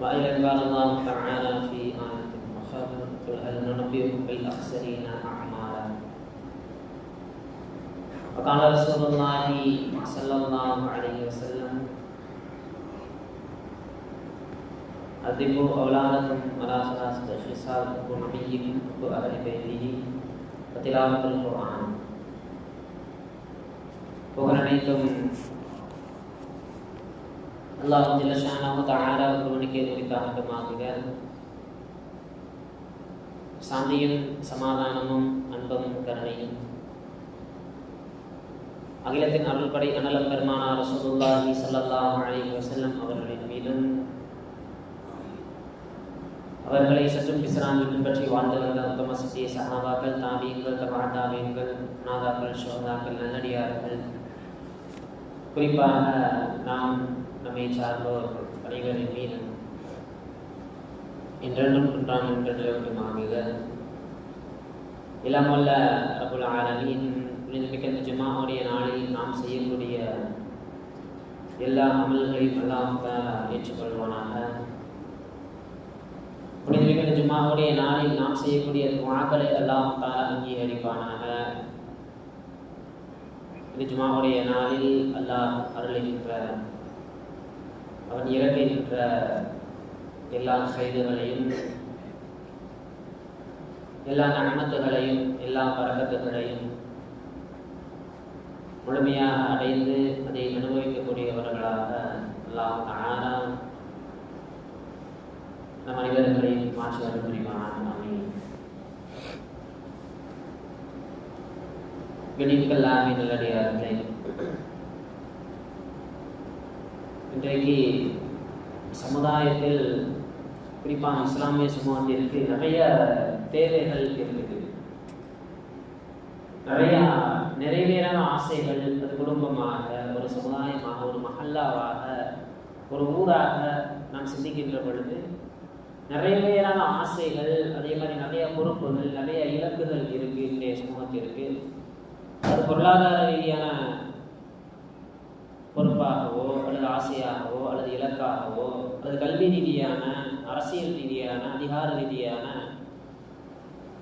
وأيضا قال الله تعالى في آية أخرى قل هل ننبئكم بالأخسرين أعمالا. وقال رسول الله صلى الله عليه وسلم أدبوا أولادكم ولا تناسوا خصالكم نبيكم وأهل بيته وتلاوة القرآن. وقال அல்லாஹ் ஜல்லஷானாஹு தஆலா ஒருவனுக்கே குறித்தாகட்டுமாக சாந்தியும் சமாதானமும் அன்பும் கருணையும் அகிலத்தின் அருள்படை அனலம் பெருமானா ரசூலுல்லாஹி ஸல்லல்லாஹு அலைஹி வசல்லம் அவர்களின் மீதும் அவர்களை சற்றும் பிசராமல் பின்பற்றி வாழ்ந்து வந்த உத்தம சத்திய சகாபாக்கள் தாபியங்கள் தபா நாதாக்கள் ஷோதாக்கள் நல்லடியார்கள் குறிப்பாக நாம் நம்மை சார்ந்தோர் அனைவரின் மீது என்றென்றும் குன்றான் என்று நிலவட்டுமாக இளமல்ல அபுல் ஆலமின் புனிதமிக்க இந்த ஜுமாவுடைய நாளில் நாம் செய்யக்கூடிய எல்லா அமல்களையும் எல்லாம் ஏற்றுக்கொள்வானாக. புனிதமிக்க இந்த ஜும்மாவுடைய நாளில் நாம் செய்யக்கூடிய துவாக்களை எல்லாம் தார அங்கீகரிப்பானாக. இது ஜுமாவுடைய நாளில் அல்லாஹ் அருளுகின்ற அவன் இறங்குகின்ற எல்லா செய்திகளையும் எல்லா நன்மத்துகளையும் எல்லா பரகத்துகளையும் முழுமையாக அடைந்து அதை அனுபவிக்கக்கூடியவர்களாக எல்லாம் ஆனா நம் அனைவர்களையும் மாற்றி வர புரிவான் அமீன் இன்றைக்கு சமுதாயத்தில் குறிப்பாக இஸ்லாமிய சமூகத்திற்கு நிறைய தேவைகள் இருக்குது நிறைய நிறைவேறாத ஆசைகள் அது குடும்பமாக ஒரு சமுதாயமாக ஒரு மஹல்லாவாக ஒரு ஊராக நாம் சிந்திக்கின்ற பொழுது நிறைவேறாத ஆசைகள் அதே மாதிரி நிறைய பொறுப்புகள் நிறைய இலக்குகள் இருக்கு இன்றைய சமூகத்திற்கு. அது பொருளாதார ரீதியான பொறுப்பாகவோ அல்லது ஆசையாகவோ அல்லது இலக்காகவோ அல்லது கல்வி ரீதியான அரசியல் ரீதியான அதிகார ரீதியான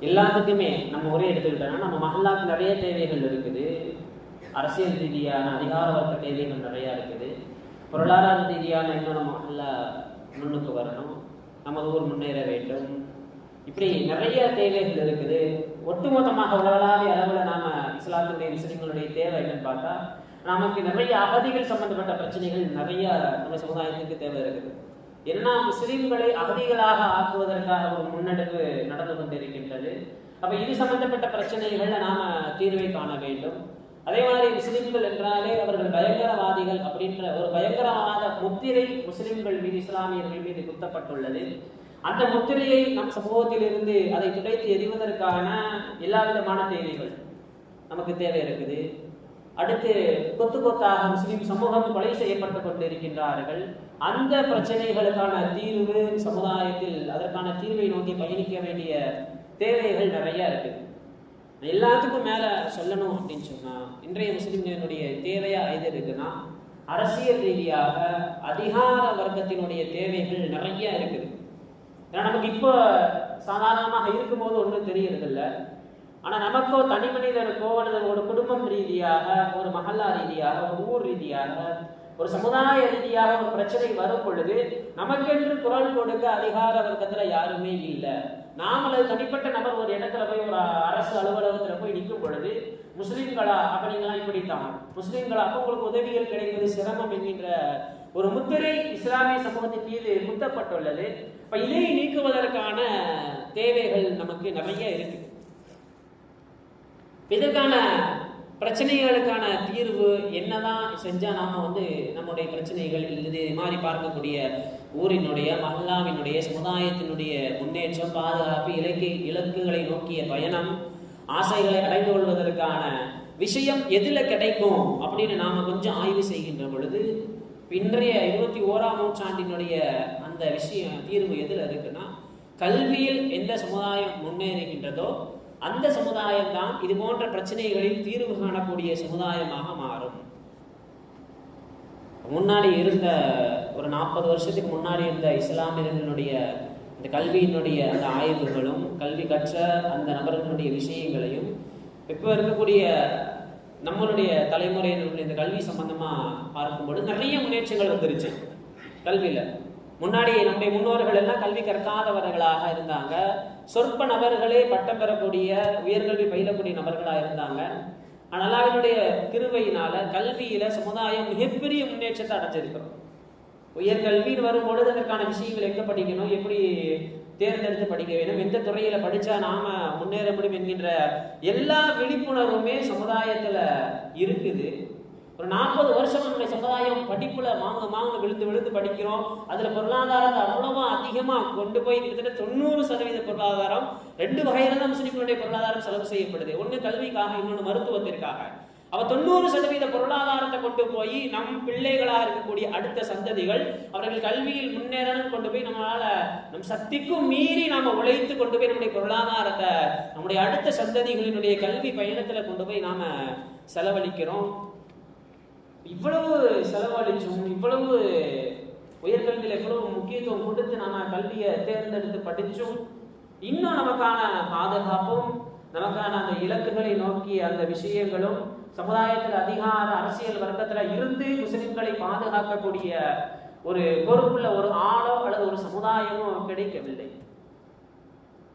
எல்லாத்துக்குமே நம்ம ஒரே எடுத்துக்கிட்டோம்னா நம்ம மகளாக்கு நிறைய தேவைகள் இருக்குது. அரசியல் ரீதியான அதிகார வர்க்க தேவைகள் நிறையா இருக்குது. பொருளாதார ரீதியான இன்னும் நம்ம மகளா முன்னுக்கு வரணும். நமது ஊர் முன்னேற வேண்டும். இப்படி நிறைய தேவைகள் இருக்குது. ஒட்டுமொத்தமாக உலகளாவிய அளவில் நாம இஸ்லாத்துடைய முஸ்லிம்களுடைய தேவை என்னன்னு பார்த்தா நமக்கு நிறைய அகதிகள் சம்பந்தப்பட்ட பிரச்சனைகள் நிறைய நம்ம சமுதாயத்துக்கு தேவை இருக்குது. ஏன்னா முஸ்லிம்களை அகதிகளாக ஆக்குவதற்காக ஒரு முன்னெடுப்பு நடந்து கொண்டிருக்கின்றது. அப்ப இது சம்பந்தப்பட்ட பிரச்சனைகளை நாம தீர்வை காண வேண்டும். அதே மாதிரி முஸ்லிம்கள் என்றாலே அவர்கள் பயங்கரவாதிகள் அப்படின்ற ஒரு பயங்கரவாத முத்திரை முஸ்லிம்கள் மீது இஸ்லாமியர்கள் மீது குத்தப்பட்டுள்ளது. அந்த முத்திரையை நம் சமூகத்திலிருந்து அதை துடைத்து எறிவதற்கான எல்லா விதமான தேவைகள் நமக்கு தேவை இருக்குது. அடுத்து கொத்து கொத்தாக முஸ்லிம் சமூகம் கொலை செய்யப்பட்டு கொண்டிருக்கின்றார்கள். அந்த பிரச்சனைகளுக்கான தீர்வு சமுதாயத்தில் அதற்கான தீர்வை நோக்கி பயணிக்க வேண்டிய தேவைகள் நிறைய இருக்குது எல்லாத்துக்கும் மேல சொல்லணும் அப்படின்னு சொன்னா இன்றைய முஸ்லிம்களுடைய தேவையா எது இருக்குன்னா அரசியல் ரீதியாக அதிகார வர்க்கத்தினுடைய தேவைகள் நிறைய இருக்குது. ஏன்னா நமக்கு இப்போ சாதாரணமாக இருக்கும்போது ஒன்றும் தெரியறதில்லை. ஆனால் ஆனா நமக்கோ தனி மனிதனுக்கோ அல்லது ஒரு குடும்பம் ரீதியாக ஒரு மகல்லா ரீதியாக ஒரு ஊர் ரீதியாக ஒரு சமுதாய ரீதியாக ஒரு பிரச்சனை வரும் பொழுது நமக்கென்று குரல் கொடுக்க அதிகார வர்க்கத்துல யாருமே இல்லை. நாம் அல்லது தனிப்பட்ட நபர் ஒரு இடத்துல போய் ஒரு அரசு அலுவலகத்துல போய் நிற்கும் பொழுது முஸ்லீம்களா அப்ப நீங்களாம் இப்படித்தான். முஸ்லீம்களா அப்ப உங்களுக்கு உதவிகள் கிடைப்பது சிரமம் என்கின்ற ஒரு முத்திரை இஸ்லாமிய சமூகத்தின் மீது முத்தப்பட்டுள்ளது. இப்ப இதை நீக்குவதற்கான தேவைகள் நமக்கு நிறைய இருக்கு இதற்கான பிரச்சனைகளுக்கான தீர்வு என்னதான் செஞ்சால் நாம் வந்து நம்முடைய பிரச்சனைகள் இது மாதிரி பார்க்கக்கூடிய ஊரினுடைய மஹல்லாவினுடைய சமுதாயத்தினுடைய முன்னேற்றம் பாதுகாப்பு இலக்கை இலக்குகளை நோக்கிய பயணம் ஆசைகளை அடைந்து கொள்வதற்கான விஷயம் எதில் கிடைக்கும் அப்படின்னு நாம் கொஞ்சம் ஆய்வு செய்கின்ற பொழுது இன்றைய இருபத்தி ஓராம் நூற்றாண்டினுடைய அந்த விஷயம் தீர்வு எதில் இருக்குன்னா கல்வியில் எந்த சமுதாயம் முன்னேறுகின்றதோ அந்த சமுதாயம் தான் இது போன்ற பிரச்சனைகளில் தீர்வு காணக்கூடிய சமுதாயமாக மாறும். முன்னாடி இருந்த ஒரு நாற்பது வருஷத்துக்கு முன்னாடி இருந்த இஸ்லாமியர்களுடைய இந்த கல்வியினுடைய அந்த ஆய்வுகளும் கல்வி கற்ற அந்த நபர்களுடைய விஷயங்களையும் இப்போ இருக்கக்கூடிய நம்மளுடைய தலைமுறையினருடைய இந்த கல்வி சம்பந்தமா பார்க்கும்பொழுது நிறைய முன்னேற்றங்கள் வந்துருச்சு கல்வியில. முன்னாடி நம்முடைய முன்னோர்கள் எல்லாம் கல்வி கற்காதவர்களாக இருந்தாங்க. சொற்ப நபர்களே பட்டம் பெறக்கூடிய உயர்கல்வி பயிலக்கூடிய நபர்களாக இருந்தாங்க. ஆனால் அவருடைய கிருபையினால கல்வியில சமுதாயம் மிகப்பெரிய முன்னேற்றத்தை அடைஞ்சிருக்கிறோம். உயர்கல்வின்னு வரும்பொழுது அதற்கான விஷயங்கள் எங்க படிக்கணும் எப்படி தேர்ந்தெடுத்து படிக்க வேண்டும் எந்த துறையில படிச்சா நாம முன்னேற முடியும் என்கின்ற எல்லா விழிப்புணர்வுமே சமுதாயத்துல இருக்குது. ஒரு நாற்பது வருஷம் நம்முடைய சமுதாயம் படிப்புல மாங்க மாங்க விழுந்து விழுந்து படிக்கிறோம். அதுல பொருளாதாரத்தை அவ்வளவா அதிகமா கொண்டு போய் கிட்டத்தட்ட தொண்ணூறு சதவீத பொருளாதாரம் ரெண்டு வகையில தான் முஸ்லிம்களுடைய பொருளாதாரம் செலவு செய்யப்படுது. ஒண்ணு கல்விக்காக இன்னொன்று மருத்துவத்திற்காக. அவ தொண்ணூறு சதவீத பொருளாதாரத்தை கொண்டு போய் நம் பிள்ளைகளாக இருக்கக்கூடிய அடுத்த சந்ததிகள் அவர்கள் கல்வியில் முன்னேறணும் கொண்டு போய் நம்மளால நம் சக்திக்கும் மீறி நாம உழைத்து கொண்டு போய் நம்முடைய பொருளாதாரத்தை நம்முடைய அடுத்த சந்ததிகளினுடைய கல்வி பயணத்துல கொண்டு போய் நாம செலவழிக்கிறோம். இவ்வளவு செலவழிச்சும் இவ்வளவு உயர்கல்வியில் எவ்வளவு முக்கியத்துவம் கொடுத்து நம்ம கல்வியை தேர்ந்தெடுத்து படிச்சும் இன்னும் நமக்கான பாதுகாப்பும் நமக்கான அந்த இலக்குகளை நோக்கிய அந்த விஷயங்களும் சமுதாயத்தில் அதிகார அரசியல் வர்க்கத்துல இருந்து முஸ்லிம்களை பாதுகாக்கக்கூடிய ஒரு பொறுப்புள்ள ஒரு ஆளோ அல்லது ஒரு சமுதாயமோ கிடைக்கவில்லை.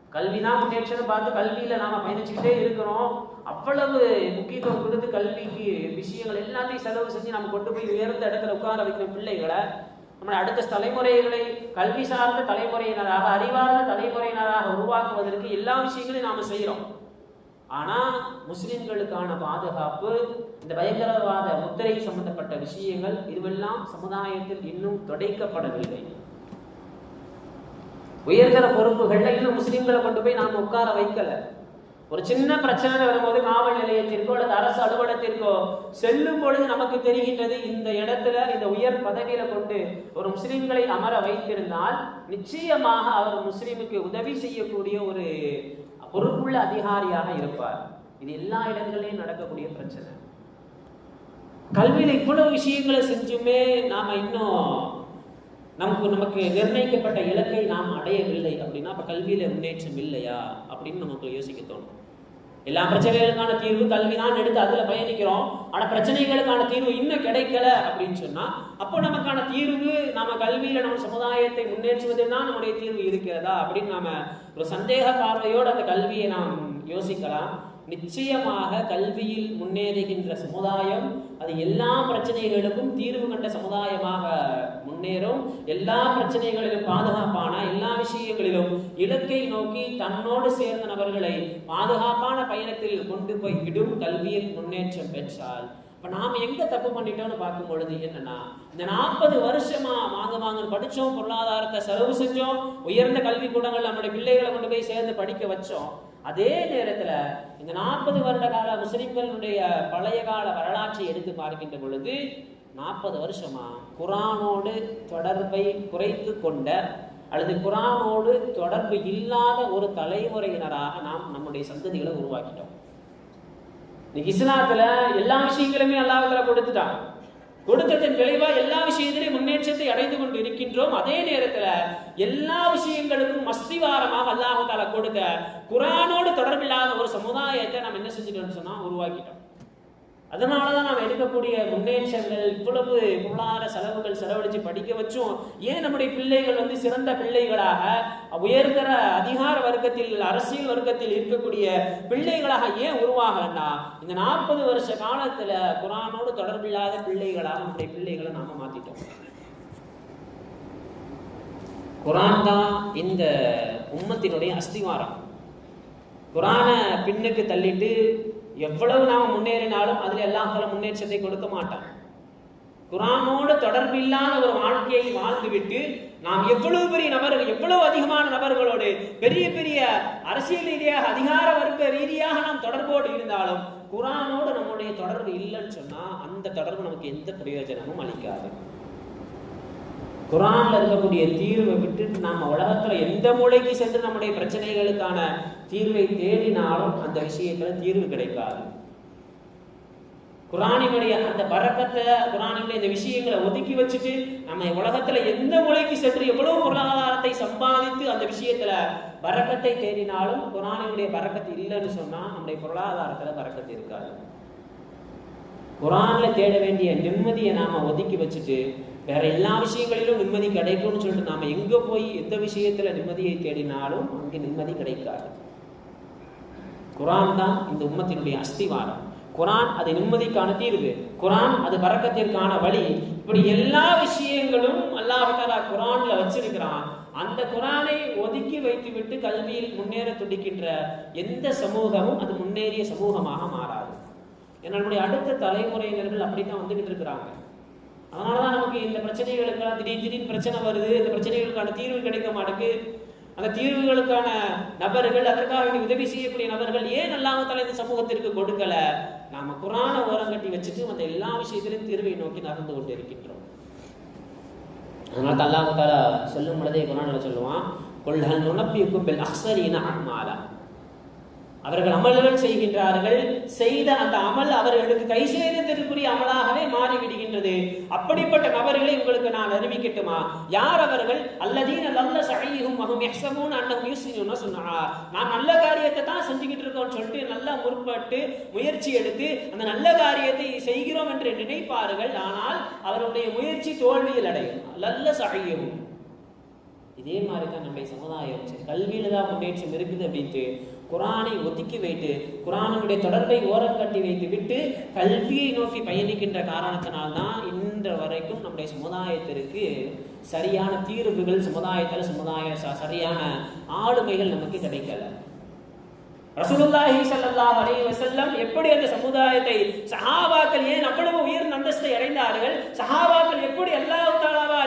கல்விதான் முன்னேற்றம் பார்த்து கல்வியில நாம பயணிச்சுக்கிட்டே இருக்கிறோம். அவ்வளவு முக்கியத்துவம் கொடுத்து கல்விக்கு விஷயங்கள் எல்லாத்தையும் செலவு செஞ்சு நம்ம கொண்டு போய் உயர்ந்த இடத்துல உட்கார வைக்கிற பிள்ளைகளை நம்மளை அடுத்த தலைமுறைகளை கல்வி சார்ந்த தலைமுறையினராக அறிவார்ந்த தலைமுறையினராக உருவாக்குவதற்கு எல்லா விஷயங்களையும் நாம் செய்கிறோம் ஆனா முஸ்லிம்களுக்கான பாதுகாப்பு இந்த பயங்கரவாத முத்திரை சம்பந்தப்பட்ட விஷயங்கள் இதுவெல்லாம் சமுதாயத்தில் இன்னும் தொடைக்கப்படவில்லை. உயர்தர பொறுப்புகள்ல இன்னும் முஸ்லிம்களை கொண்டு போய் நாம் உட்கார வைக்கல. ஒரு சின்ன பிரச்சனை வரும்போது காவல் நிலையத்திற்கோ அல்லது அரசு அலுவலகத்திற்கோ செல்லும் பொழுது நமக்கு தெரிகின்றது இந்த இடத்துல இந்த உயர் பதவியில கொண்டு ஒரு முஸ்லிம்களை அமர வைத்திருந்தால் நிச்சயமாக அவர் முஸ்லிமுக்கு உதவி செய்யக்கூடிய ஒரு பொறுப்புள்ள அதிகாரியாக இருப்பார். இது எல்லா இடங்களிலும் நடக்கக்கூடிய பிரச்சனை. கல்வியில் இவ்வளவு விஷயங்களை செஞ்சுமே நாம இன்னும் நமக்கு நமக்கு நிர்ணயிக்கப்பட்ட இலக்கை நாம் அடையவில்லை அப்படின்னா அப்போ கல்வியில் முன்னேற்றம் இல்லையா? அப்படின்னு நமக்கு யோசிக்க தோணும். எல்லா பிரச்சனைகளுக்கான தீர்வு கல்வி தான் எடுத்து அதில் பயணிக்கிறோம். ஆனால் பிரச்சனைகளுக்கான தீர்வு இன்னும் கிடைக்கல அப்படின்னு சொன்னால் அப்போ நமக்கான தீர்வு நாம் கல்வியில் நம்ம சமுதாயத்தை முன்னேற்றுவதில் தான் நம்முடைய தீர்வு இருக்கிறதா அப்படின்னு நாம் ஒரு சந்தேக பார்வையோடு அந்த கல்வியை நாம் யோசிக்கலாம். நிச்சயமாக கல்வியில் முன்னேறுகின்ற சமுதாயம் அது எல்லா பிரச்சனைகளுக்கும் தீர்வு கண்ட சமுதாயமாக முன்னேறும். எல்லா பிரச்சனைகளிலும் பாதுகாப்பான எல்லா விஷயங்களிலும் இலக்கை நோக்கி தன்னோடு சேர்ந்த நபர்களை பாதுகாப்பான பயணத்தில் கொண்டு போய் விடும் கல்வியில் முன்னேற்றம் பெற்றால். இப்போ நாம் எங்கே தப்பு பண்ணிட்டோம்னு பார்க்கும் பொழுது என்னன்னா இந்த நாற்பது வருஷமா வாங்க வாங்க படித்தோம் பொருளாதாரத்தை செலவு செஞ்சோம் உயர்ந்த கல்வி கூடங்கள் நம்மளுடைய பிள்ளைகளை கொண்டு போய் சேர்ந்து படிக்க வச்சோம். அதே நேரத்தில் இந்த நாற்பது வருட கால முஸ்லிம்களுடைய பழைய கால வரலாற்றை எடுத்து பார்க்கின்ற பொழுது நாற்பது வருஷமா குரானோடு தொடர்பை குறைத்து கொண்ட அல்லது குரானோடு தொடர்பு இல்லாத ஒரு தலைமுறையினராக நாம் நம்முடைய சந்ததிகளை உருவாக்கிட்டோம். இன்னைக்கு இஸ்லாத்துல எல்லா விஷயங்களுமே அல்லாஹத்துல கொடுத்துட்டான். கொடுத்ததன் விளைவா எல்லா விஷயத்திலையும் முன்னேற்றத்தை அடைந்து கொண்டு இருக்கின்றோம் அதே நேரத்துல எல்லா விஷயங்களுக்கும் மஸ்திவாரமாக அல்லாஹால கொடுக்க குரானோடு தொடர்பில்லாத ஒரு சமுதாயத்தை நம்ம என்ன செஞ்சுட்டோம்னு சொன்னா உருவாக்கிட்டோம். அதனாலதான் நாம் எடுக்கக்கூடிய முன்னேற்றங்கள் இவ்வளவு பொருளாதார செலவுகள் செலவழித்து படிக்க வச்சும். ஏன் நம்முடைய பிள்ளைகள் வந்து சிறந்த பிள்ளைகளாக உயர்தர அதிகார வர்க்கத்தில் அரசியல் வர்க்கத்தில் இருக்கக்கூடிய பிள்ளைகளாக ஏன் உருவாகலன்னா இந்த நாற்பது வருஷ காலத்தில் குரானோடு தொடர்பில்லாத பிள்ளைகளாக நம்முடைய பிள்ளைகளை நாம் மாத்திட்டோம். குரான் தான் இந்த உம்மத்தினுடைய அஸ்திவாரம். குரானை பின்னுக்கு தள்ளிட்டு எவ்வளவு நாம் முன்னேறினாலும் அதில் எல்லாம் முன்னேற்றத்தை கொடுக்க மாட்டான் குரானோடு தொடர்பில்லாத ஒரு வாழ்க்கையை வாழ்ந்துவிட்டு நாம் எவ்வளவு பெரிய நபர்கள் எவ்வளவு அதிகமான நபர்களோடு பெரிய பெரிய அரசியல் ரீதியாக அதிகார வர்க்க ரீதியாக நாம் தொடர்போடு இருந்தாலும் குரானோடு நம்முடைய தொடர்பு இல்லைன்னு சொன்னா அந்த தொடர்பு நமக்கு எந்த பிரயோஜனமும் அளிக்காது. குரான்ல இருக்கக்கூடிய தீர்வை விட்டு நாம் உலகத்தில் எந்த மூலைக்கு சென்று நம்முடைய பிரச்சனைகளுக்கான தீர்வை தேடினாலும் அந்த விஷயத்தில் தீர்வு கிடைக்காது. குரானினுடைய அந்த பறக்கத்தை குரானினுடைய இந்த விஷயங்களை ஒதுக்கி வச்சுட்டு நம்ம உலகத்துல எந்த மூலைக்கு சென்று எவ்வளவு பொருளாதாரத்தை சம்பாதித்து அந்த விஷயத்துல பறக்கத்தை தேடினாலும் குரானினுடைய பறக்கத்து இல்லைன்னு சொன்னா நம்முடைய பொருளாதாரத்துல பறக்கத்து இருக்காது. குரான்ல தேட வேண்டிய நிம்மதியை நாம ஒதுக்கி வச்சுட்டு வேற எல்லா விஷயங்களிலும் நிம்மதி கிடைக்கும்னு சொல்லிட்டு நாம எங்க போய் எந்த விஷயத்துல நிம்மதியை தேடினாலும் அங்கே நிம்மதி கிடைக்காது. குரான் தான் இந்த உம்மத்தினுடைய அஸ்திவாரம். குரான் அது நிம்மதிக்கான தீர்வு. குரான் அது பறக்கத்திற்கான வழி. இப்படி எல்லா விஷயங்களும் அல்லாஹாலா குரான்ல வச்சிருக்கிறான். அந்த குரானை ஒதுக்கி வைத்துவிட்டு கல்வியில் முன்னேற துடிக்கின்ற எந்த சமூகமும் அது முன்னேறிய சமூகமாக மாறாது. என்னுடைய நம்முடைய அடுத்த தலைமுறையினர்கள் அப்படித்தான் வந்துகிட்டு இருக்கிறாங்க. அதனாலதான் நமக்கு இந்த பிரச்சனைகளுக்கெல்லாம் திடீர் திடீர்னு பிரச்சனை வருது. இந்த பிரச்சனைகளுக்கான தீர்வு கிடைக்க மாட்டேங்குது. அந்த தீர்வுகளுக்கான நபர்கள் அதற்காக வேண்டி உதவி செய்யக்கூடிய நபர்கள் ஏன் அல்லாமத்தால இந்த சமூகத்திற்கு கொடுக்கல? நாம குரான ஓரங்கட்டி வச்சுட்டு அந்த எல்லா விஷயத்திலும் தீர்வை நோக்கி நடந்து கொண்டு இருக்கின்றோம் அதனால அல்லாஹால சொல்லும் பொழுதே குரானில் சொல்லுவான் கொள்கல் நுணப்பிக்கும் பெல் அக்சரீன ஆன்மாலா அவர்கள் அமல்கள் செய்கின்றார்கள். செய்த அந்த அமல் அவர்களுக்கு கை சேதத்திற்குரிய அமலாகவே மாறிவிடுகின்றது. அப்படிப்பட்ட நபர்களை உங்களுக்கு நான் அறிவிக்கட்டுமா? யார் அவர்கள்? அல்லதீன நல்ல சகையும் மகும் எக்ஸமும் அண்ணகும் யூசினும்னு சொன்னா. நான் நல்ல காரியத்தை தான் செஞ்சுக்கிட்டு இருக்கோம்னு சொல்லிட்டு நல்லா முற்பட்டு முயற்சி எடுத்து அந்த நல்ல காரியத்தை செய்கிறோம் என்று நினைப்பார்கள். ஆனால் அவருடைய முயற்சி தோல்வியில் அடையும். நல்ல சகையும் இதே மாதிரி தான் நம்முடைய சமுதாயம். கல்வியில தான் முன்னேற்றம் இருக்குது அப்படின்ட்டு. குரானை ஒதுக்கி வைத்து குரானுடைய தொடர்பை ஓரம் கட்டி வைத்து விட்டு கல்வியை நோக்கி பயணிக்கின்ற காரணத்தினால்தான் இன்று வரைக்கும் நம்முடைய சமுதாயத்திற்கு சரியான தீர்வுகள் சமுதாயத்தில் சமுதாய ச- சரியான ஆளுமைகள் நமக்கு கிடைக்கல. ரசூலுல்லாஹி ஸல்லல்லாஹு அலைஹி வஸல்லம் எப்படி அந்த சமுதாயத்தை சஹாபாக்கள் ஏன் அவ்வளவு உயிர் அந்தஸ்தை அடைந்தார்கள்? சஹாபாக்கள் எப்படி அல்லாஹ்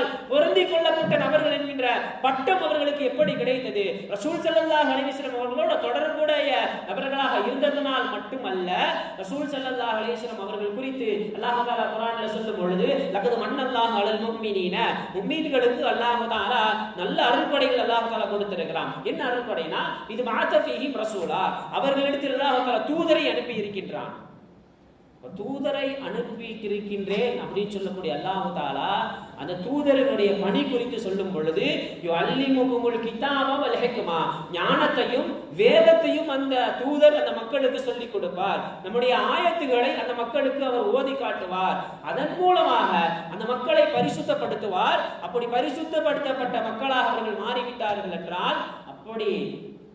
ஆனால் பொருந்திக் கொள்ளப்பட்ட நபர்கள் என்கின்ற பட்டம் அவர்களுக்கு எப்படி கிடைத்தது? ரசூல் ஸல்லல்லாஹு அலைஹி அவர்களோட தொடர்புடைய நபர்களாக இருந்ததனால் மட்டுமல்ல ரசூல் ஸல்லல்லாஹு அலைஹி அவர்கள் குறித்து அல்லாஹ் தஆலா சொல்லும் பொழுது லகது மண்ணல்லாஹ் அலல் முஃமினீன. முஃமின்களுக்கு அல்லாஹ் நல்ல அருள்படைகள் அல்லாஹ் கொடுத்திருக்கிறான். என்ன அருள்படைனா இது மாத்தஃபிஹிம் ரசூலா. அவர்களிடத்தில் அல்லாஹ் தூதரை அனுப்பி இருக்கின்றான் தூதரை அனுப்பி இருக்கின்றேன் அப்படின்னு சொல்லக்கூடிய அல்லாஹு தாலா அந்த தூதரனுடைய பணி குறித்து சொல்லும் பொழுது அள்ளி கிதாபா வல் ஞானத்தையும் வேதத்தையும் அந்த தூதர் அந்த மக்களுக்கு சொல்லிக் கொடுப்பார். நம்முடைய ஆயத்துகளை அந்த மக்களுக்கு அவர் ஓதி காட்டுவார். அதன் மூலமாக அந்த மக்களை பரிசுத்தப்படுத்துவார். அப்படி பரிசுத்தப்படுத்தப்பட்ட மக்களாக அவர்கள் மாறிவிட்டார்கள் என்றால் அப்படி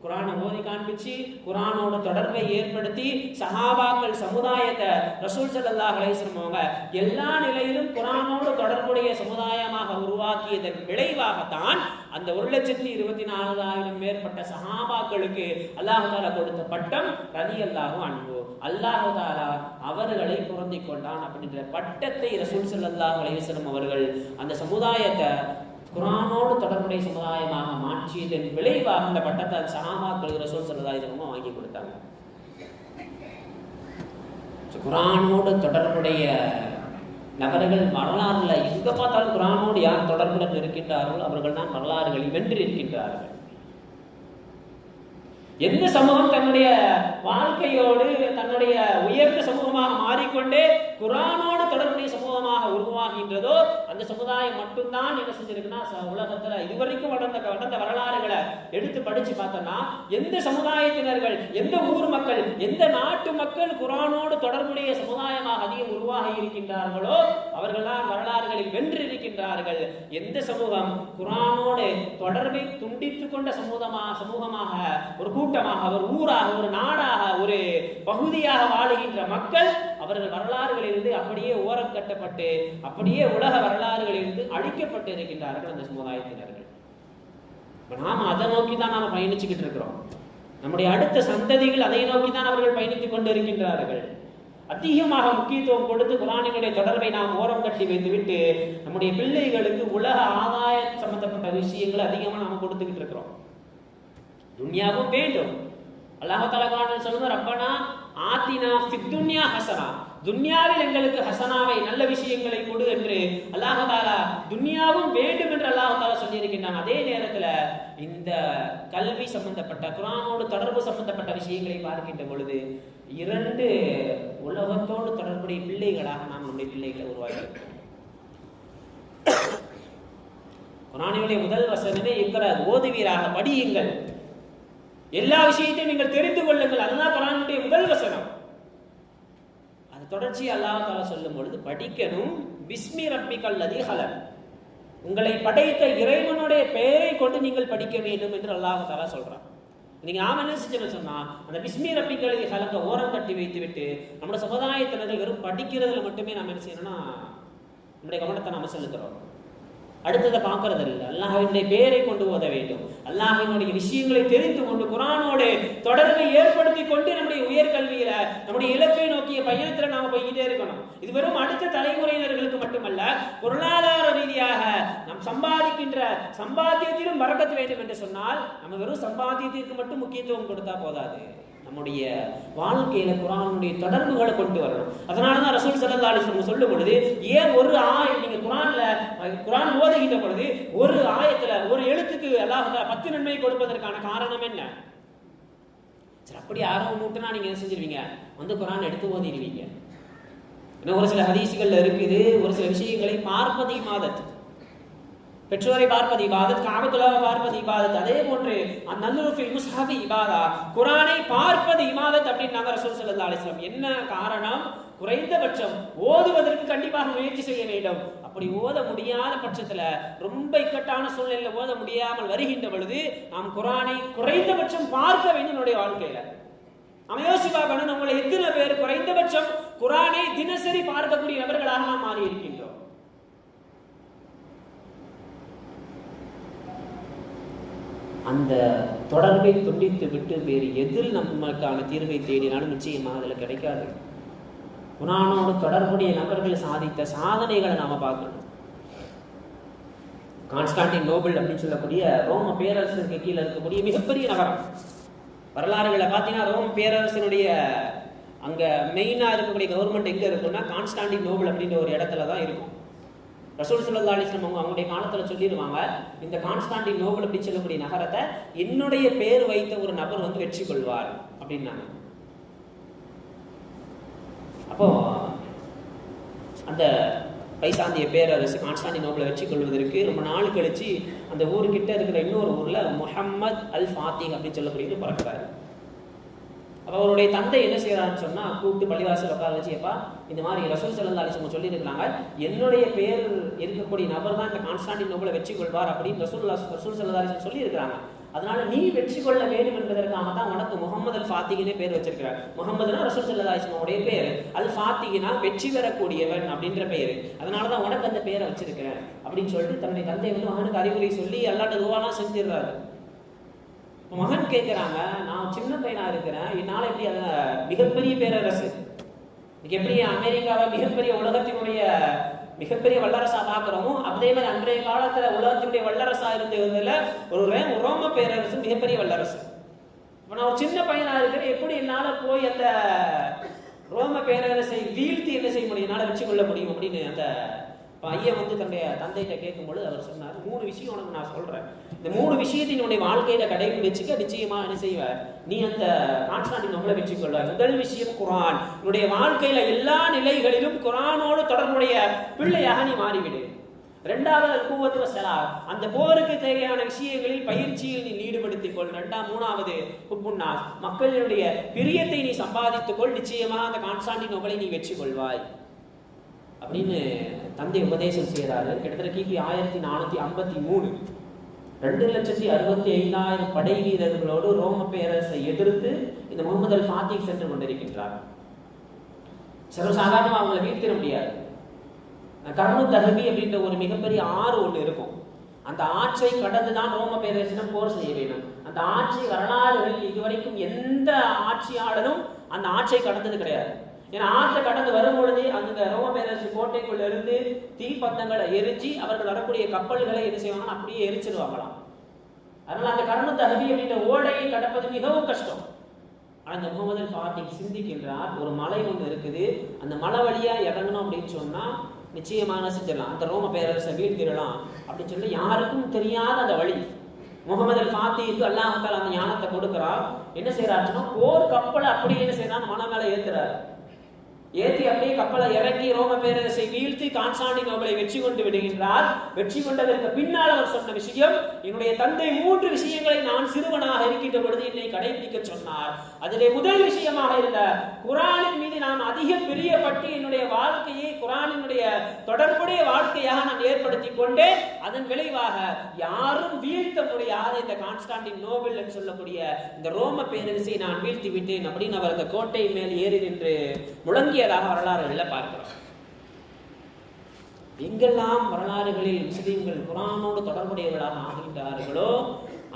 குரானை ஓதி காண்பிச்சு குரானோட தொடர்பை ஏற்படுத்தி சஹாபாக்கள் சமுதாயத்தை ரசூல் ஸல்லல்லாஹு அலைஹி அவங்க எல்லா நிலையிலும் குரானோடு தொடர்புடைய சமுதாயமாக உருவாக்கியதன் விளைவாகத்தான் அந்த ஒரு லட்சத்தி இருபத்தி நாலாயிரம் மேற்பட்ட சஹாபாக்களுக்கு அல்லாஹ் தாலா கொடுத்த பட்டம் ரதி அல்லாஹும் அன்பு அல்லாஹாலா அவர்களை பொருந்தி கொண்டான் அப்படின்ற பட்டத்தை ரசூல் ஸல்லல்லாஹு அலைஹி அவர்கள் அந்த சமுதாயத்தை குரானோடு தொடர்புடைய சமுதாயமாக மாற்றியதன் விளைவாக அந்த பட்டத்தை சஹாபாக்கள் ரசூல் சமுதாயமாக வாங்கி கொடுத்தாங்க. குரானோடு தொடர்புடைய நபர்கள் வரலாறுல எங்க பார்த்தாலும் குரானோடு யார் தொடர்புடன் இருக்கின்றார்களோ அவர்கள் தான் வரலாறுகளில் வென்று இருக்கின்றார்கள் எந்த சமூகம் தன்னுடைய வாழ்க்கையோடு தன்னுடைய உயர்ந்த சமூகமாக மாறிக்கொண்டே குரானோடு தொடர்புடைய சமூகமாக உருவாகின்றதோ அந்த சமுதாயம் மட்டும்தான் என்ன செஞ்சிருக்குன்னா உலகத்துல இதுவரைக்கும் வளர்ந்த வளர்ந்த வரலாறுகளை எடுத்து படிச்சு பார்த்தோம்னா எந்த சமுதாயத்தினர்கள் எந்த ஊர் மக்கள் எந்த நாட்டு மக்கள் குரானோடு தொடர்புடைய சமுதாயமாக அதிகம் உருவாகி இருக்கின்றார்களோ அவர்கள்தான் வரலாறுகளில் வென்று இருக்கின்றார்கள் எந்த சமூகம் குரானோடு தொடர்பை துண்டித்துக் கொண்ட சமூகமாக சமூகமாக ஒரு கூட்டமாக ஒரு ஊராக ஒரு நாடாக ஒரு பகுதியாக வாழுகின்ற மக்கள் அவர்கள் வரலாறுகளிலிருந்து அப்படியே ஓரம் கட்டப்பட்டு அப்படியே உலக வரலாறுகளிலிருந்து அழிக்கப்பட்டு இருக்கின்றார்கள் அந்த சமுதாயத்தினர்கள். இப்போ நாம அதை நோக்கி தான் நாம பயணிச்சுக்கிட்டு இருக்கிறோம். நம்முடைய அடுத்த சந்ததிகள் அதை நோக்கி தான் அவர்கள் பயணித்துக் கொண்டு இருக்கின்றார்கள் அதிகமாக முக்கியத்துவம் கொடுத்து குரானினுடைய தொடர்பை நாம் ஓரம் கட்டி வைத்துவிட்டு நம்முடைய பிள்ளைகளுக்கு உலக ஆதாய சம்பந்தப்பட்ட விஷயங்களை அதிகமாக நாம் கொடுத்துக்கிட்டு இருக்கிறோம். துன்யாவும் வேண்டும். அல்லாஹால குரான் சொல்லுங்க ரப்பனா ஆத்தினா துன்யா ஹசனா. துன்யாவில் எங்களுக்கு ஹசனாவை நல்ல விஷயங்களை கொடு என்று அல்லாஹாலா துன்யாவும் வேண்டும் என்று அல்லாஹாலா சொல்லியிருக்கின்றான். அதே நேரத்தில் இந்த கல்வி சம்பந்தப்பட்ட குரானோடு தொடர்பு சம்பந்தப்பட்ட விஷயங்களை பார்க்கின்ற பொழுது இரண்டு உலகத்தோடு தொடர்புடைய பிள்ளைகளாக நாம் நம்முடைய பிள்ளைகளை உருவாக்கியிருக்கோம் குரானினுடைய முதல் வசனமே இருக்கிற ஓதுவீராக படியுங்கள். எல்லா விஷயத்தையும் நீங்கள் தெரிந்து கொள்ளுங்கள். அதுதான் குரானுடைய முதல் வசனம். அது தொடர்ச்சி அல்லாஹ் சொல்லும் பொழுது படிக்கணும். பிஸ்மி ரப்பிகள் அதிகலன் உங்களை படைத்த இறைவனுடைய பெயரை கொண்டு நீங்கள் படிக்க வேண்டும் என்று அல்லாஹ் தாலா சொல்றான். நீங்க ஆம என்ன செஞ்சு சொன்னா அந்த பிஸ்மி ரப்பிக்களை ஹலங்க ஓரம் கட்டி வைத்து விட்டு நம்முடைய சமுதாயத்தினர்கள் வெறும் படிக்கிறதுல மட்டுமே நாம் என்ன செய்யணும்னா நம்முடைய கவனத்தை நாம செலுத்துறோம். அடுத்ததை பார்க்கறது இல்லை அல்லாஹினுடைய பேரை கொண்டு ஓத வேண்டும். அல்லாஹினுடைய விஷயங்களை தெரிந்து கொண்டு குரானோடு தொடர்பை ஏற்படுத்தி கொண்டு நம்முடைய உயர்கல்வியில நம்முடைய இலக்கை நோக்கிய பயணத்துல நாம போய்கிட்டே இருக்கணும். இது வெறும் அடுத்த தலைமுறையினர்களுக்கு மட்டுமல்ல பொருளாதார ரீதியாக நாம் சம்பாதிக்கின்ற சம்பாத்தியத்திலும் வரக்கத்து வேண்டும் என்று சொன்னால் நம்ம வெறும் சம்பாத்தியத்திற்கு மட்டும் முக்கியத்துவம் கொடுத்தா போதாது. நம்முடைய வாழ்க்கையில குரானுடைய தொடர்புகளை கொண்டு வரணும். அதனால தான் ரசூல் சல்லா அலிஸ்லம் சொல்லும் பொழுது ஏன் ஒரு ஆய் நீங்க குரான்ல குரான் ஓதுகின்ற பொழுது ஒரு ஆயத்துல ஒரு எழுத்துக்கு அல்லாஹ் பத்து நன்மை கொடுப்பதற்கான காரணம் என்ன? சரி அப்படி ஆர்வம் மூட்டுனா நீங்க என்ன செஞ்சிருவீங்க? வந்து குரான் எடுத்து ஓதிடுவீங்க. இன்னும் ஒரு சில ஹதீசுகள்ல இருக்குது ஒரு சில விஷயங்களை பார்ப்பது மாதத்து பெற்றோரை பார்ப்பது இபாதத் காபத்துலாவை பார்ப்பது இபாதத். அதே போன்று நல்லுருஃபில் முஸ்ஹபி இபாதா. குரானை பார்ப்பது இபாதத் அப்படின்னு நாங்கள் ரசூல் ஸல்லல்லாஹு அலிஸ்லாம் என்ன காரணம்? குறைந்தபட்சம் ஓதுவதற்கு கண்டிப்பாக முயற்சி செய்ய வேண்டும். அப்படி ஓத முடியாத பட்சத்துல ரொம்ப இக்கட்டான சூழ்நிலையில் ஓத முடியாமல் வருகின்ற பொழுது நாம் குரானை குறைந்தபட்சம் பார்க்க வேண்டும் என்னுடைய வாழ்க்கையில. நம்ம யோசிச்சு பார்க்கணும் நம்மளை எத்தனை பேர் குறைந்தபட்சம் குரானை தினசரி பார்க்கக்கூடிய நபர்களாக நாம் மாறி இருக்கின்றோம் அந்த தொடர்பை துண்டித்து விட்டு வேறு எதில் நமக்கான தீர்வை தேடினாலும் நிச்சயமாக அதில் கிடைக்காது. குரானோடு தொடர்புடைய நபர்கள் சாதித்த சாதனைகளை நாம பார்க்கணும். கான்ஸ்டாண்டின் நோபல் அப்படின்னு சொல்லக்கூடிய ரோம பேரரசுக்கு கீழே இருக்கக்கூடிய மிகப்பெரிய நகரம். வரலாறுகளை பார்த்தீங்கன்னா ரோம பேரரசனுடைய அங்கே மெயினாக இருக்கக்கூடிய கவர்மெண்ட் எங்கே இருக்குன்னா கான்ஸ்டாண்டின் நோபல் அப்படின்ற ஒரு இடத்துல தான் இருக்கும். ரசூல் சுல்லா அலிஸ்லம் அவங்க அவங்களுடைய காலத்தில் சொல்லிடுவாங்க இந்த கான்ஸ்டாண்டி நோபல் அப்படின்னு சொல்லக்கூடிய நகரத்தை என்னுடைய பேர் வைத்த ஒரு நபர் வந்து வெற்றி கொள்வார் அப்படின்னாங்க. அப்போ அந்த பைசாந்திய பேரரசு கான்ஸ்டாண்டி நோபலை வெற்றி கொள்வதற்கு ரொம்ப நாள் கழிச்சு அந்த ஊருக்கிட்ட இருக்கிற இன்னொரு ஊர்ல முஹம்மத் அல் ஃபாத்திக் அப்படின்னு சொல்லக்கூடியது பிறக்கிறாரு. அப்போ அவருடைய தந்தை என்ன செய்யறாருன்னு சொன்னா கூப்பிட்டு பள்ளிவாசல் உட்கார வச்சு எப்பா இந்த மாதிரி ரசூல் சல்லா அலிசம் சொல்லியிருக்கிறாங்க. என்னுடைய பேர் இருக்கக்கூடிய நபர் தான் இந்த கான்ஸ்டாண்டி நோபலை வெற்றி கொள்வார் அப்படின்னு ரசூல் ரசூல் சல்லா அலிசம் சொல்லியிருக்கிறாங்க. அதனால நீ வெற்றி கொள்ள வேண்டும் என்பதற்காக தான் உனக்கு முகமது அல் ஃபாத்திகினே பேர் வச்சிருக்கிறார். முகமதுனா ரசூல் சல்லா அலிசமுடைய பேர். அல் ஃபாத்திகினா வெற்றி பெறக்கூடியவன் அப்படின்ற பேர். அதனால தான் உனக்கு அந்த பேரை வச்சிருக்கிறேன் அப்படின்னு சொல்லிட்டு தன்னுடைய தந்தை வந்து மகனுக்கு அறிவுரை சொல்லி அல்லாட்ட ரூபாலாம் செஞ்சிடுறாரு. மகன் கேட்குறாங்க நான் சின்ன பையனா இருக்கிறேன் என்னால் எப்படி அதை மிகப்பெரிய பேரரசு எப்படி அமெரிக்காவை மிகப்பெரிய உலகத்தினுடைய மிகப்பெரிய வல்லரசா பார்க்குறோமோ அதே மாதிரி அன்றைய காலத்துல உலகத்தினுடைய வல்லரசா இருந்ததுல ஒரு ரோம பேரரசு மிகப்பெரிய வல்லரசு. இப்போ நான் ஒரு சின்ன பையனா இருக்கிறேன் எப்படி என்னால போய் அந்த ரோம பேரரசை வீழ்த்தி என்ன செய்ய முடியும்? என்னால வச்சு கொள்ள முடியும் அப்படின்னு அந்த பையன் வந்து தன்னுடைய தந்தைகிட்ட கேட்கும்பொழுது அவர் சொன்னார் மூணு விஷயம் உனக்கு நான் சொல்றேன். இந்த மூணு விஷயத்தையும் உன்னுடைய வாழ்க்கையில கடைபிடிச்சுக்க நிச்சயமா என்ன செய்வ? நீ அந்த கான்ஸ்டாண்டி நம்மளை வெற்றி கொள்வார் முதல் விஷயம் குரான். உன்னுடைய வாழ்க்கையில எல்லா நிலைகளிலும் குரானோடு தொடர்புடைய பிள்ளையாக நீ மாறிவிடு. ரெண்டாவது கூவத்துல செலா. அந்த போருக்கு தேவையான விஷயங்களில் பயிற்சியில் நீ ஈடுபடுத்திக் கொள். ரெண்டாம் மூணாவது குப்புன்னா மக்களுடைய பிரியத்தை நீ சம்பாதித்துக் கொள். நிச்சயமாக அந்த கான்ஸ்டாண்டி நோபலை நீ வெற்றி கொள்வாய் அப்படின்னு தந்தை உபதேசம் செய்கிறாரு கிட்டத்தட்ட கிபி ஆயிரத்தி நானூத்தி ஐம்பத்தி மூணு. ரெண்டு லட்சத்தி அறுபத்தி ஐந்தாயிரம் படை வீரர்களோடு ரோம பேரரசை எதிர்த்து இந்த முகமது அல் ஃபாத்திக் சென்று கொண்டிருக்கின்றார். சர்வசாதாரணமாக அவங்களை வீழ்த்திட முடியாது. கர்ணு தகவி அப்படின்ற ஒரு மிகப்பெரிய ஆறு ஒன்று இருக்கும். அந்த ஆட்சியை கடந்து தான் ரோம பேரரசிடம் போர் செய்ய வேண்டும். அந்த ஆட்சி வரலாறுகளில் இதுவரைக்கும் எந்த ஆட்சியாளரும் அந்த ஆட்சியை கடந்தது கிடையாது. ஏன்னா ஆற்றை கடந்து வரும்பொழுது அந்த ரோம பேரரசு கோட்டைக்குள்ள இருந்து தீப்பந்தங்களை எரிச்சு அவர்கள் வரக்கூடிய கப்பல்களை என்ன செய்வாங்கன்னா அப்படியே எரிச்சிருவாங்களாம். அதனால அந்த கர்ம தகுதி அப்படின்ற ஓடையை கடப்பது மிகவும் கஷ்டம். ஆனால் இந்த முகமது ஃபாத்திக் சிந்திக்கின்றார் ஒரு மலை ஒன்று இருக்குது அந்த மலை வழியா இறங்கணும் அப்படின்னு சொன்னா நிச்சயமாக செஞ்சிடலாம் அந்த ரோம பேரரசை வீழ்த்திடலாம் அப்படின்னு சொல்லி யாருக்கும் தெரியாத அந்த வழி. முகமது அல் ஃபாத்திக்கு அல்லாஹால அந்த ஞானத்தை கொடுக்குறா என்ன செய்யறாருன்னா போர் கப்பலை அப்படியே என்ன செய்யறாரு மலை மேலே ஏத்துறாரு. ஏற்றி அப்படியே கப்பலை இறக்கி ரோம பேரரசை வீழ்த்தி கான்ஸ்டாண்டினோபிளை வெற்றி கொண்டு விடுகின்றார். வெற்றி கொண்டதற்கு பின்னால் அவர் சொன்ன விஷயம் என்னுடைய தந்தை மூன்று விஷயங்களை நான் சிறுவனாக இருக்கின்ற பொழுது என்னை கடைபிடிக்க சொன்னார். அதிலே முதல் விஷயமாக இருந்த குரானின் மீது நான் அதிக பிரியப்பட்டு என்னுடைய வாழ்க்கையை குரானினுடைய தொடர்புடைய வாழ்க்கையாக நான் ஏற்படுத்தி கொண்டேன். அதன் விளைவாக யாரும் வீழ்த்த முடியாத இந்த கான்ஸ்டாண்டின் நோபல் என்று சொல்லக்கூடிய இந்த ரோம பேரரசை நான் வீழ்த்தி விட்டேன் அப்படின்னு அவர் அந்த கோட்டை மேல் ஏறி நின்று தொடங்கியதாக வரலாறுகளில் பார்க்கிறோம். எங்கெல்லாம் வரலாறுகளில் முஸ்லீம்கள் குரானோடு தொடர்புடையவர்களாக ஆகின்றார்களோ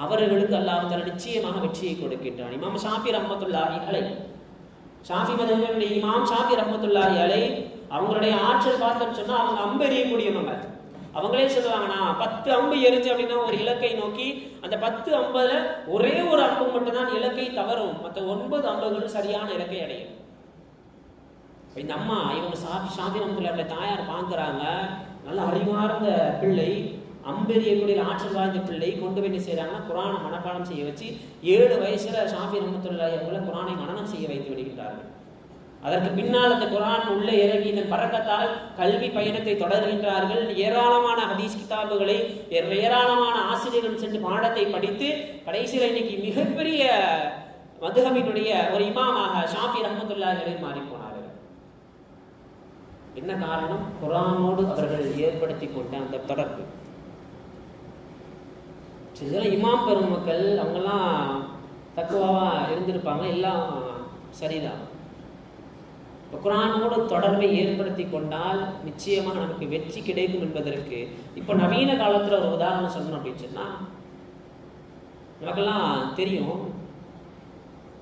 அவர்களுக்கு அல்லாஹ் நிச்சயமாக வெற்றியை கொடுக்கின்றான். இமாம் ஷாஃபி ரஹமத்துல்லாஹி அலை. ஷாஃபி மதஹபினுடைய இமாம் ஷாஃபி ரஹமத்துல்லாஹி அலை அவங்களுடைய ஆற்றல் பார்த்தோம்னு சொன்னா அவங்க அம்பு எறியக்கூடியவங்க அவங்களே சொல்லுவாங்க நான் பத்து அம்பு எரிஞ்சு அப்படின்னா ஒரு இலக்கை நோக்கி அந்த பத்து அம்புல ஒரே ஒரு அம்பு மட்டும்தான் இலக்கை தவறும். மற்ற ஒன்பது அம்புகளும் சரியான இலக்கை அடையும். இப்ப இந்த அம்மா இவங்க சாஃபி ஷாஃபி ரஹ்மத்துல்லாஹி தாயார் பார்க்குறாங்க நல்ல அறிவார்ந்த பிள்ளை அம்பெரிய அம்பெரியக்கூடிய ஆற்றல் வாய்ந்த பிள்ளை கொண்டு போய் செய்கிறாங்கன்னா குரானை மனப்பாடம் செய்ய வச்சு ஏழு வயசில் ஷாஃபி ரஹ்மத்துல்லாஹி அவங்களை குரானை மனனம் செய்ய வைத்து விடுகின்றார்கள். அதற்கு பின்னால் அந்த குரான் உள்ளே இறங்கி இதன் பறக்கத்தால் கல்வி பயணத்தை தொடர்கின்றார்கள். ஏராளமான ஹதீஸ் கிதாபுகளை ஏராளமான ஆசிரியர்கள் சென்று பாடத்தை படித்து கடைசியில் இன்னைக்கு மிகப்பெரிய மதுகமினுடைய ஒரு இமாமாக ஷாஃபி ரஹ்மத்துல்லாஹி மாறி என்ன காரணம்? குரானோடு அவர்கள் ஏற்படுத்தி கொண்ட அந்த தொடர்பு. இதெல்லாம் இமாம் பெருமக்கள் அவங்கெல்லாம் தக்குவாவா இருந்திருப்பாங்க எல்லாம் சரிதான். குரானோடு தொடர்பை ஏற்படுத்தி கொண்டால் நிச்சயமாக நமக்கு வெற்றி கிடைக்கும் என்பதற்கு இப்போ நவீன காலத்துல ஒரு உதாரணம் சொல்லணும் அப்படின்னு சொன்னா நமக்கெல்லாம் தெரியும்.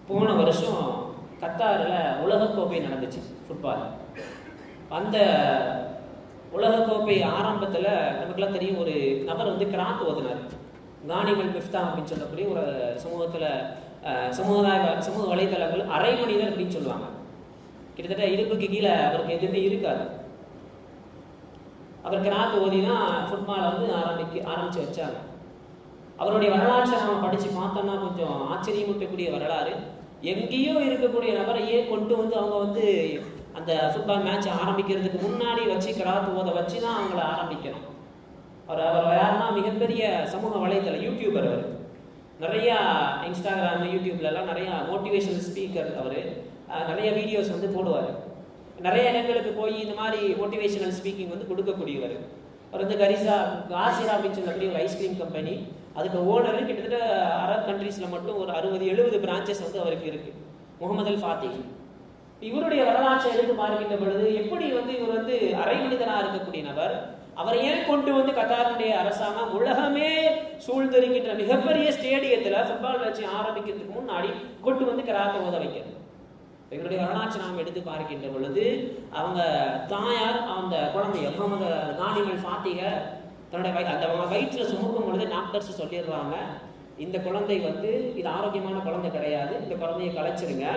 போன வருஷம் கத்தாரில் உலகக்கோப்பை நடந்துச்சு ஃபுட்பால் அந்த உலகக்கோப்பை ஆரம்பத்தில் நமக்கெல்லாம் தெரியும் ஒரு நபர் வந்து கிராத் ஓதுனார். காணிகள் மிஃப்தா அப்படின்னு சொல்லக்கூடிய ஒரு சமூகத்தில் சமுதாய சமூக வலைதளங்கள் அரை மனிதர் அப்படின்னு சொல்லுவாங்க. கிட்டத்தட்ட இடுப்புக்கு கீழே அவருக்கு எதுவுமே இருக்காது. அவர் கிராத் ஓதி தான் ஃபுட்பாலை வந்து ஆரம்பிக்க ஆரம்பிச்சு வச்சாங்க. அவருடைய வரலாற்றை நம்ம படிச்சு பார்த்தோம்னா கொஞ்சம் ஆச்சரியமூட்டக்கூடிய வரலாறு. எங்கேயோ இருக்கக்கூடிய நபரையே கொண்டு வந்து அவங்க வந்து அந்த ஃபுட்பால் மேட்ச் ஆரம்பிக்கிறதுக்கு முன்னாடி வச்சு கிராத் ஓத வச்சு தான் அவங்கள ஆரம்பிக்கணும். அவர் அவர் யாருன்னா மிகப்பெரிய சமூக வலைத்தள யூடியூபர் அவர். நிறையா இன்ஸ்டாகிராம் யூடியூப்லலாம் நிறையா மோட்டிவேஷனல் ஸ்பீக்கர் அவர். நிறைய வீடியோஸ் வந்து போடுவார். நிறைய இடங்களுக்கு போய் இந்த மாதிரி மோட்டிவேஷனல் ஸ்பீக்கிங் வந்து கொடுக்கக்கூடியவர். அவர் வந்து கரிசா ஆசிரா அப்படின்னு சொல்லக்கூடிய ஒரு ஐஸ்கிரீம் கம்பெனி அதுக்கு ஓனர் கிட்டத்தட்ட அரப் கண்ட்ரீஸில் மட்டும் ஒரு அறுபது எழுபது பிரான்ச்சஸ் வந்து அவருக்கு இருக்குது முகமது அல் ஃபாத்திஹ் இவருடைய வரலாற்றை எடுத்து பார்க்கின்ற பொழுது எப்படி வந்து இவர் வந்து அரை மனிதனாக இருக்கக்கூடிய நபர் அவர் ஏன் கொண்டு வந்து கத்தாருடைய அரசாங்கம் உலகமே சூழ்ந்திருக்கின்ற மிகப்பெரிய ஸ்டேடியத்தில் ஃபுட்பால் மேட்ச் ஆரம்பிக்கிறதுக்கு முன்னாடி கொண்டு வந்து கராத்தை ஓத வைக்கிறது. இவருடைய வரலாற்றை நாம் எடுத்து பார்க்கின்ற பொழுது அவங்க தாயார் அந்த குழந்தைய முகமது கானிமல் ஃபாத்திக தன்னுடைய வய அந்த வயிற்றில் சுமக்கும் பொழுது டாக்டர்ஸ் சொல்லிடுறாங்க இந்த குழந்தை வந்து இது ஆரோக்கியமான குழந்தை கிடையாது இந்த குழந்தையை கலைச்சிருங்க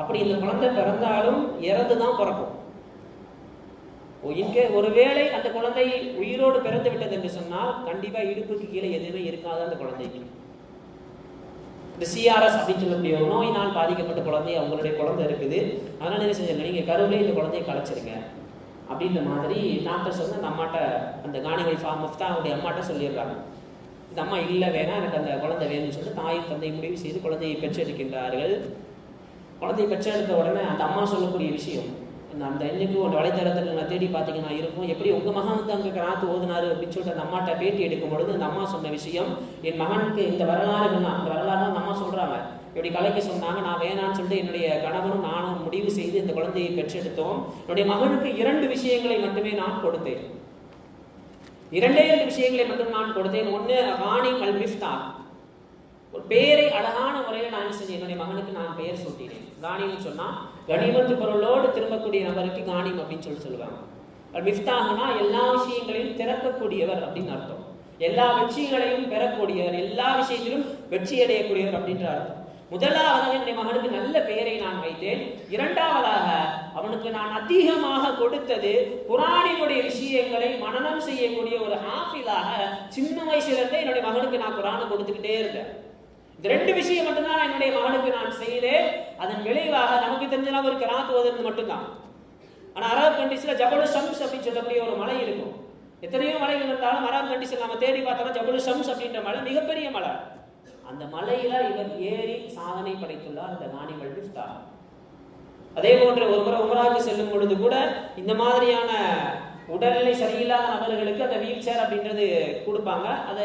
அப்படி இந்த குழந்தை பிறந்தாலும் இறந்து தான் பிறக்கும். இங்கே ஒருவேளை அந்த குழந்தை உயிரோடு பிறந்து விட்டது என்று சொன்னால் கண்டிப்பா இடுப்புக்கு கீழே எதுவுமே இருக்காது அந்த குழந்தைக்கு. இந்த சிஆர்எஸ் அப்படின்னு சொல்லக்கூடிய ஒரு நோயினால் பாதிக்கப்பட்ட குழந்தை அவங்களுடைய குழந்தை இருக்குது. அதனால என்ன செஞ்சாங்க நீங்க கருவிலே இந்த குழந்தையை கலைச்சிருங்க அப்படின்ற மாதிரி டாக்டர்ஸ் வந்து அந்த அம்மாட்ட அந்த காணிகள் ஃபா முஃப்தாவுடைய அம்மாட்ட சொல்லிடுறாங்க. இந்த அம்மா இல்லை வேணா எனக்கு அந்த குழந்தை வேணும்னு சொல்லிட்டு தாயும் தந்தை முடிவு செய்து குழந்தையை பெற்றெடுக்கின்றார்கள். குழந்தையை பெற்றெடுத்த உடனே அந்த அம்மா சொல்லக்கூடிய விஷயம் நான் அந்த இன்னைக்கு ஒரு வலைத்தளத்தில் நான் தேடி பார்த்தீங்கன்னா இருக்கும். எப்படி உங்க மகன் வந்து அங்கே கிராத்து ஓதுனாரு அப்படின்னு சொல்லிட்டு அந்த அம்மாட்ட பேட்டி எடுக்கும் பொழுது அந்த அம்மா சொன்ன விஷயம் என் மகனுக்கு இந்த வரலாறு என்ன அந்த வரலாறு அந்த அம்மா சொல்றாங்க. இப்படி கலைக்க சொன்னாங்க நான் வேணான்னு சொல்லிட்டு என்னுடைய கணவனும் நானும் முடிவு செய்து இந்த குழந்தையை பெற்றெடுத்தோம். என்னுடைய மகனுக்கு இரண்டு விஷயங்களை மட்டுமே நான் கொடுத்தேன். இரண்டே இரண்டு விஷயங்களை மட்டும் நான் கொடுத்தேன். ஒன்று ராணி அல் மிஃப்தா ஒரு பெயரை அழகான முறையில் நான் செஞ்சேன்? என்னுடைய மகனுக்கு நான் பெயர் சூட்டினேன். காணின்னு சொன்னா கனிமத்து பொருளோடு திரும்பக்கூடிய நபருக்கு காணிம் அப்படின்னு சொல்லி சொல்லுவாங்க. மிஃப்தாகனா எல்லா விஷயங்களையும் திறக்கக்கூடியவர் அப்படின்னு அர்த்தம். எல்லா வெற்றிகளையும் பெறக்கூடியவர் எல்லா விஷயத்திலும் வெற்றி அடையக்கூடியவர் அப்படின்ற அர்த்தம். முதலாவதாக என்னுடைய மகனுக்கு நல்ல பெயரை நான் வைத்தேன். இரண்டாவதாக அவனுக்கு நான் அதிகமாக கொடுத்தது குரானினுடைய விஷயங்களை மனனம் செய்யக்கூடிய ஒரு ஹாஃபிலாக சின்ன வயசுல இருந்தே என்னுடைய மகனுக்கு நான் குரானை கொடுத்துக்கிட்டே இருந்தேன். இந்த ரெண்டு விஷயம் மட்டும்தான் நான் என்னுடைய மகனுக்கு நான் செய்தேன். அதன் விளைவாக நமக்கு தெரிஞ்ச ஒரு கிராத் ஓதுறது மட்டும்தான். ஆனால் அரபு கண்ட்ரிஸ்ல ஜபலு ஷம்ஸ் அப்படின்னு சொல்லக்கூடிய ஒரு மலை இருக்கும். எத்தனையோ மலைகள் இருந்தாலும் அரபு கண்ட்ரிஸ்ல நம்ம தேடி பார்த்தோம்னா ஜபலு ஷம்ஸ் அப்படின்ற மலை மிகப்பெரிய மலை. அந்த மலையில இவர் ஏறி சாதனை படைத்துள்ளார் இந்த நாணிகள் மிஃப்தா அதே போன்று ஒரு முறை உமராவுக்கு செல்லும் பொழுது கூட இந்த மாதிரியான உடல்நிலை சரியில்லாத நபர்களுக்கு அந்த வீல் சேர் அப்படின்றது கொடுப்பாங்க. அது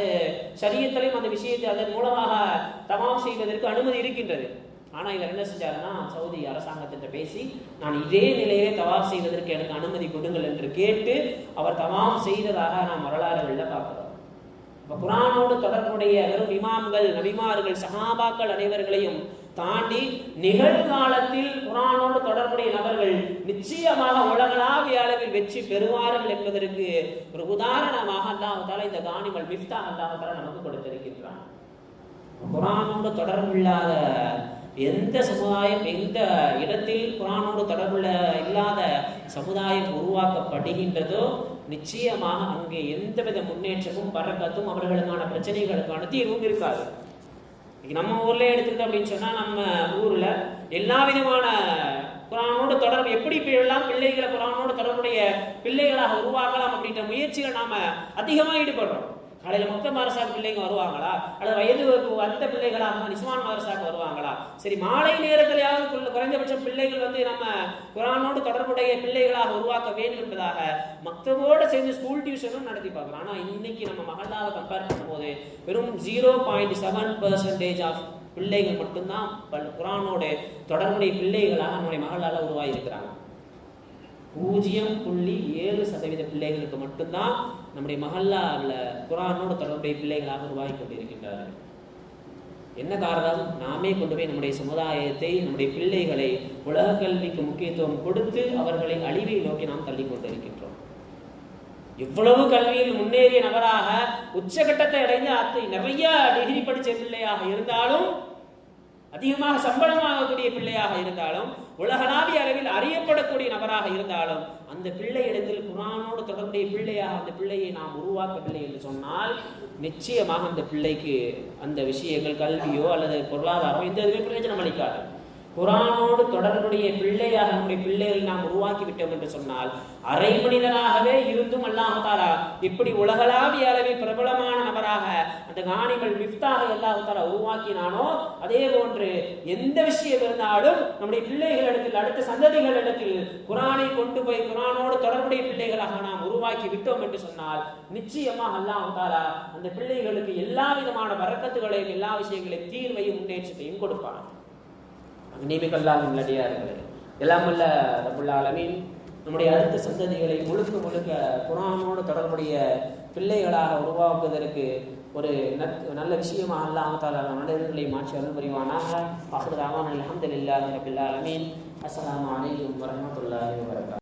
சரியத்திலையும் அந்த விஷயத்தை அதன் மூலமாக தமாம் செய்வதற்கு அனுமதி இருக்கின்றது. ஆனால் இவர் என்ன செஞ்சாருன்னா சவுதி அரசாங்கத்திட்ட பேசி நான் இதே நிலையிலே தவாப் செய்வதற்கு எனக்கு அனுமதி கொடுங்கள் என்று கேட்டு அவர் தமாம் செய்ததாக நாம் வரலாறுகள் இப்போ குரானோடு தொடர்புடைய வெறும் இமாம்கள் நபிமார்கள் சஹாபாக்கள் அனைவர்களையும் தாண்டி நிகழ்காலத்தில் குரானோடு தொடர்புடைய நபர்கள் நிச்சயமாக உலகளாவிய அளவில் வெற்றி பெறுவார்கள் என்பதற்கு ஒரு உதாரணமாக அல்லாஹால இந்த காணிமல் மிஃப்தா அல்லாஹால நமக்கு கொடுத்திருக்கின்றான். குரானோடு தொடர்பில்லாத எந்த சமுதாயம் எந்த இடத்தில் குரானோடு தொடர்புள்ள இல்லாத சமுதாயம் உருவாக்கப்படுகின்றதோ நிச்சயமாக அங்கே எந்தவித முன்னேற்றமும் பறக்கத்தும் அவர்களுக்கான பிரச்சனைகளுக்கான தீர்வும் இருக்காது. நம்ம ஊர்ல எடுத்துக்கிட்டோம் அப்படின்னு சொன்னா நம்ம ஊர்ல எல்லா விதமான குரானோடு தொடர்பு எப்படி எல்லாம் பிள்ளைகளை குரானோடு தொடர்புடைய பிள்ளைகளாக உருவாக்கலாம் அப்படின்ற முயற்சிகள் நாம அதிகமாக ஈடுபடுறோம். காலையில மொத்த மதரசாக்கு பிள்ளைங்க வருவாங்களா? அல்லது வயது வந்த பிள்ளைகளா இருந்தா நிஸ்வான் மதரசாக்கு வருவாங்களா? சரி மாலை நேரத்திலேயாவது குறைந்தபட்சம் பிள்ளைகள் வந்து நம்ம குரானோடு தொடர்புடைய பிள்ளைகளாக உருவாக்க வேண்டும் என்பதாக மக்தவோடு சேர்ந்து ஸ்கூல் டியூஷனும் நடத்தி பார்க்கலாம் ஆனால் இன்னைக்கு நம்ம மகளாவை கம்பேர் பண்ணும்போது வெறும் zero point seven percentage of பிள்ளைகள் மட்டும்தான் பல் குரானோட தொடர்புடைய பிள்ளைகளாக நம்முடைய மகளால் உருவாகி இருக்கிறாங்க பூஜ்ஜியம் புள்ளி ஏழு சதவீத பிள்ளைகளுக்கு மட்டும்தான் நம்முடைய மஹல்லாவில் குரானோட தொடர்புடைய பிள்ளைகளாக உருவாகி கொண்டிருக்கின்றார்கள். என்ன காரணம்? நாமே கொண்டு போய் நம்முடைய சமுதாயத்தை நம்முடைய பிள்ளைகளை உலக கல்விக்கு முக்கியத்துவம் கொடுத்து அவர்களை அழிவை நோக்கி நாம் தள்ளி கொண்டிருக்கின்றோம். எவ்வளவு கல்வியில் முன்னேறிய நபராக உச்சகட்டத்தை அடைந்து அத்தை நிறைய டிகிரி படிச்ச பிள்ளையாக இருந்தாலும் அதிகமாக சம்பளம் பிள்ளையாக இருந்தாலும் உலகளாவிய அளவில் அறியப்படக்கூடிய நபராக இருந்தாலும் அந்த பிள்ளை இடத்தில் குரானோடு தொடர்புடைய பிள்ளையாக அந்த பிள்ளையை நாம் உருவாக்கவில்லை என்று சொன்னால் நிச்சயமாக அந்த பிள்ளைக்கு அந்த விஷயங்கள் கல்வியோ அல்லது பொருளாதாரமோ எந்த இதுவே பிரயோஜனம் அளிக்காது குரானோடு தொடர்புடைய பிள்ளையாக நம்முடைய பிள்ளைகளை நாம் உருவாக்கி விட்டோம் என்று சொன்னால் அரை மனிதனாகவே இருந்தும் அல்லாஹாலா இப்படி உலகளாவிய அளவில் பிரபலமான நபராக அந்த காணிகள் மிஃப்தாக அல்லாஹாலா உருவாக்கினானோ அதே போன்று எந்த விஷயம் இருந்தாலும் நம்முடைய பிள்ளைகளிடத்தில் அடுத்த சந்ததிகளிடத்தில் குரானை கொண்டு போய் குரானோடு தொடர்புடைய பிள்ளைகளாக நாம் உருவாக்கி விட்டோம் என்று சொன்னால் நிச்சயமாக அல்லாஹாலா அந்த பிள்ளைகளுக்கு எல்லா விதமான வரக்கத்துகளையும் எல்லா விஷயங்களையும் தீர்வையும் முன்னேற்றத்தையும் கொடுப்பான். நீமிகல்லாவின் நடிகார்களே எல்லாம் வல்ல ரபுல் ஆலமீன் நம்முடைய அடுத்த சந்ததிகளை முழுக்க முழுக்க குரானோடு தொடர்புடைய பிள்ளைகளாக உருவாக்குவதற்கு ஒரு நற்- நல்ல விஷயமாக அல்லாமத்தால் மனிதர்களை மாற்றி அருள் புரிவானாக. அஹ்மது அமான் அலமதுல்லாஹி ரபில் ஆலமீன். அஸ்ஸலாமு அலைக்கும் வரஹ்மத்துல்லாஹி வபரகாத்துஹு